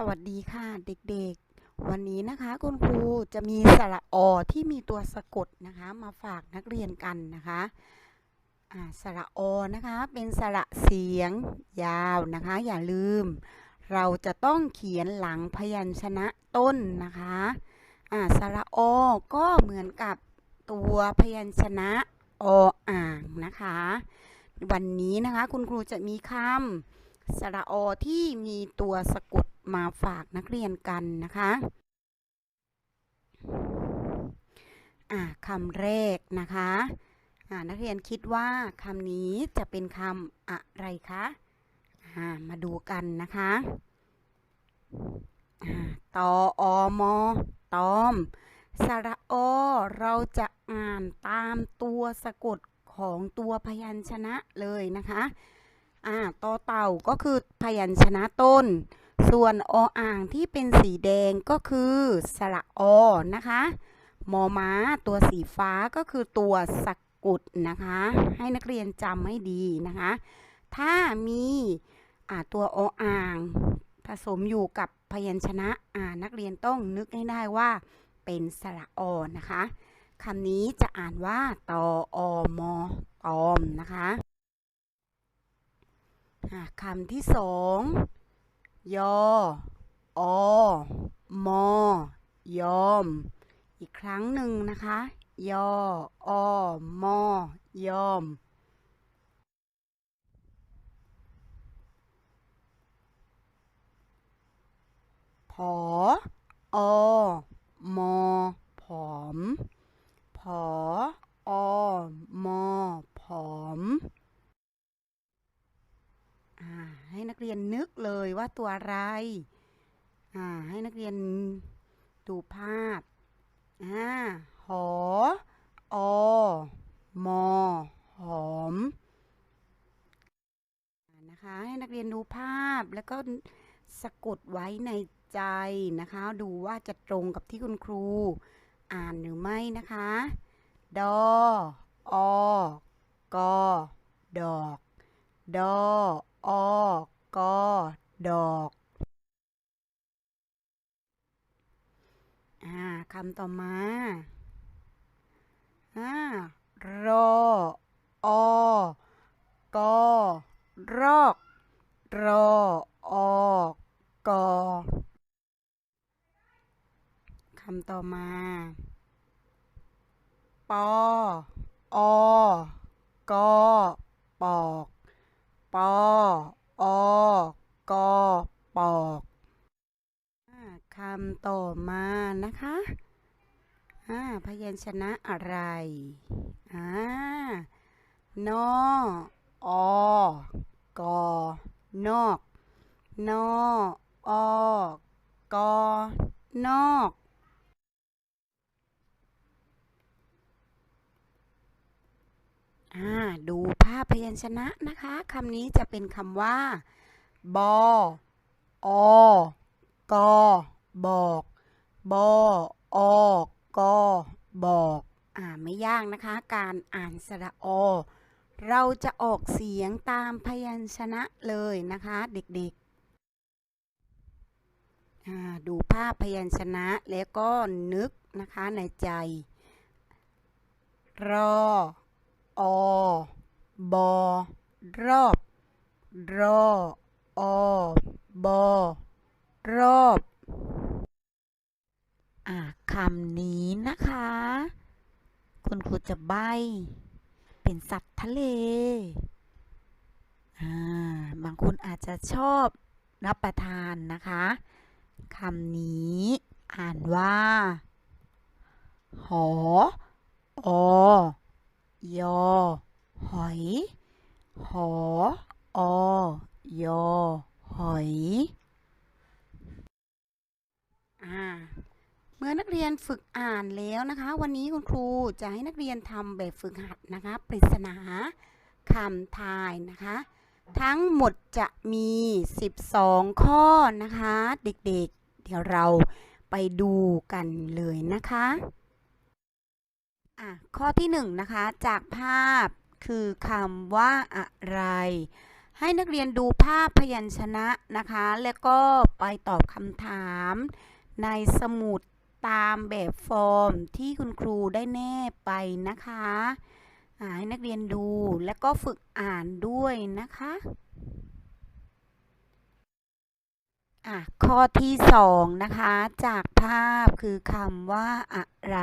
สวัสดีค่ะเด็กๆ วันนี้นะคะคุณครูจะมีสระอที่มีตัวสะกดนะคะมาฝากนักเรียนกันนะคะสระอนะคะเป็นสระเสียงยาวนะคะ อย่าลืม เราจะต้องเขียนหลังพยัญชนะต้นนะคะอ่าสระอก็เหมือนกับตัวพยัญชนะออ่างนะคะ วันนี้นะคะคุณครูจะมีคำสระอที่มีตัวสะกด มาฝากนักเรียนกันนะคะอ่าคำแรกนะคะอ่านักเรียนคิดว่าคำนี้จะเป็นคำอะไรคะอ่ามาดูกันนะคะอ่าตออมอตอมสระอเราจะอ่านตามตัวสะกดของตัวพยัญชนะเลยนะคะอ่าตอเต่าก็คือพยัญชนะต้น ส่วนออ่างที่เป็นสีแดงก็คือสระอนะคะ มอม้าตัวสีฟ้าก็คือตัวสะกุดนะคะ ให้นักเรียนจำให้ดีนะคะ ถ้ามีตัวออ่างผสมอยู่กับพยัญชนะนักเรียนต้องนึกให้ได้ว่าเป็นสระอนะคะคำนี้จะอ่านว่าตออมอตอมนะคะะคำที่สอง ยออมอยอม อีกครั้งหนึ่งนะคะ ยออมอยอม ผออมอผอม ผออมอ ผอม อ่า ให้นักเรียนนึกเลยว่าตัวอะไรอ่าให้นักเรียนดูภาพอ่าหออมอหอมนะคะให้นักเรียนดูภาพแล้วก็สะกดไว้ในใจนะคะ ดูว่าจะตรงกับที่คุณครู อ่านหรือไม่นะคะ ดออ กอ ดอก ดอ อกอดอกอ่าคำต่อมาอ่ารออกอรอกรออกอคำต่อมา ปออกอปอก ปออกอปอกคำต่อมานะคะพยัญชนะอะไรอนออกอนอก นออกอนอก อ่า ดูภาพพยัญชนะนะคะคำนี้จะเป็นคำว่า บออกอบอก บออกอบอก อ่าไม่ยากนะคะ การอ่านสระอ เราจะออกเสียงตามพยัญชนะเลยนะคะ เด็กๆ ดูภาพพยัญชนะแล้วก็นึกนะคะในใจ รอ อ บอ รอบ รอ อ บอ รอบอ่าคำนี้นะคะ คุณครูจะใบ เป็นสัตว์ทะเล อ่า บางคนอาจจะชอบรับประทานนะคะคำนี้อ่านว่า หอ อ ยอ หอยหออยอ หอย อ่า เมื่อนักเรียนฝึกอ่านแล้วนะคะ วันนี้คุณครูจะให้นักเรียนทำแบบฝึกหัดนะคะ ปริศนาคำทายนะคะ ทั้งหมดจะมี 12 ข้อนะคะ เด็กๆ เดี๋ยวเราไปดูกันเลยนะคะ อะข้อที่หนึ่งนะคะจากภาพคือคำว่าอะไร ให้นักเรียนดูภาพพยัญชนะนะคะ แล้วก็ไปตอบคำถามในสมุดตามแบบฟอร์มที่คุณครูได้แนบไปนะคะอ่าให้นักเรียนดูแล้วก็ฝึกอ่านด้วยนะคะอะข้อที่สองนะคะ จากภาพคือคำว่าอะไร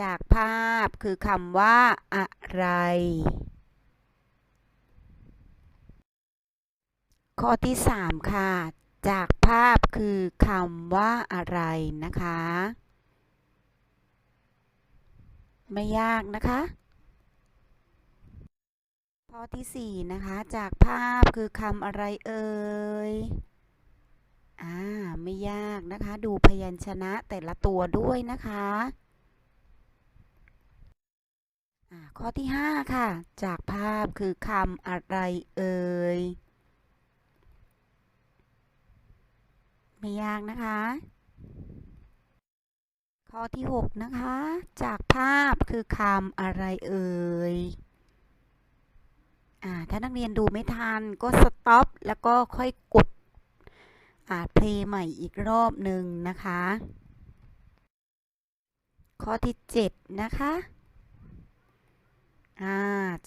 จากภาพคือคำว่า อะไร ข้อที่สามค่ะ จากภาพคือคำว่าอะไรนะคะ ไม่ยากนะคะข้อที่สี่นะคะ จากภาพคือคำอะไรเอ่ยอ่าไม่ยากนะคะ ดูพยัญชนะแต่ละตัวด้วยนะคะ ข้อที่ห้าค่ะ จากภาพคือคำอะไรเอ่ย ไม่ยากนะคะ ข้อที่หกนะคะ จากภาพคือคำอะไรเอ่ยอถ้านักเรียนดูไม่ทันก็สต็อปแล้วก็ค่อยกดอ่าเพลย์ใหม่อีกรอบหนึ่งนะคะ ข้อที่เจ็ดนะคะ อ่า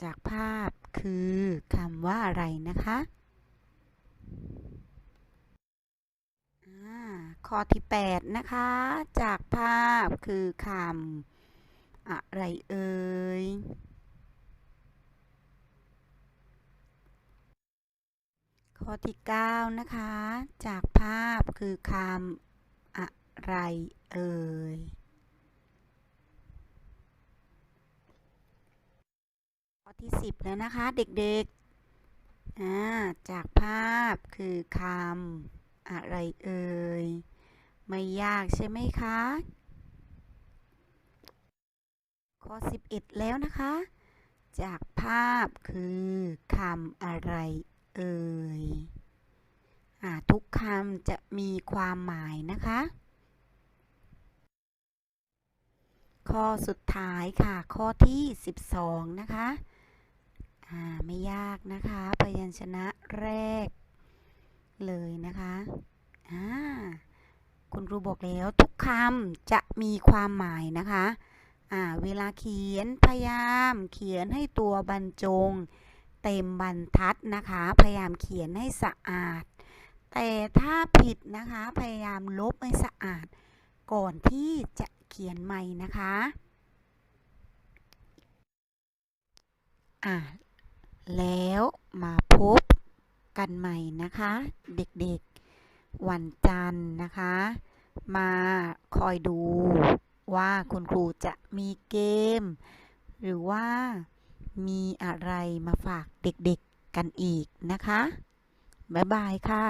จากภาพคือคำว่าอะไรนะคะข้อที่แปดนะคะ จากภาพคือคำอะไรเอ่ยข้อที่ 9 นะคะ จากภาพคือคำอะไรเอ่ย ข้อ ที่ 10 แล้วนะคะ เด็กๆาจากภาพคือคำอะไรเอ่ย ไม่ยากใช่ไหมคะ ข้อ 11 แล้วนะคะ จากภาพคือคำอะไรเอ่ยอทุกคำจะมีความหมายนะคะ ข้อสุดท้ายค่ะ ข้อที่ 12 นะคะ ไม่ยากนะคะ พยัญชนะแรกเลยนะคะคุณครูบอกแล้วทุกคำจะมีความหมายนะคะเวลาเขียนพยายามเขียนให้ตัวบรรจง เต็มบรรทัดนะคะ พยายามเขียนให้สะอาด แต่ถ้าผิดนะคะพยายามลบให้สะอาด ก่อนที่จะเขียนใหม่นะคะ อ่า แล้วมาพบกันใหม่นะคะ เด็กๆ วันจันทร์นะคะ มาคอยดูว่าคุณครูจะมีเกม หรือว่ามีอะไรมาฝากเด็กๆกันอีกนะคะ บ๊ายบายค่ะ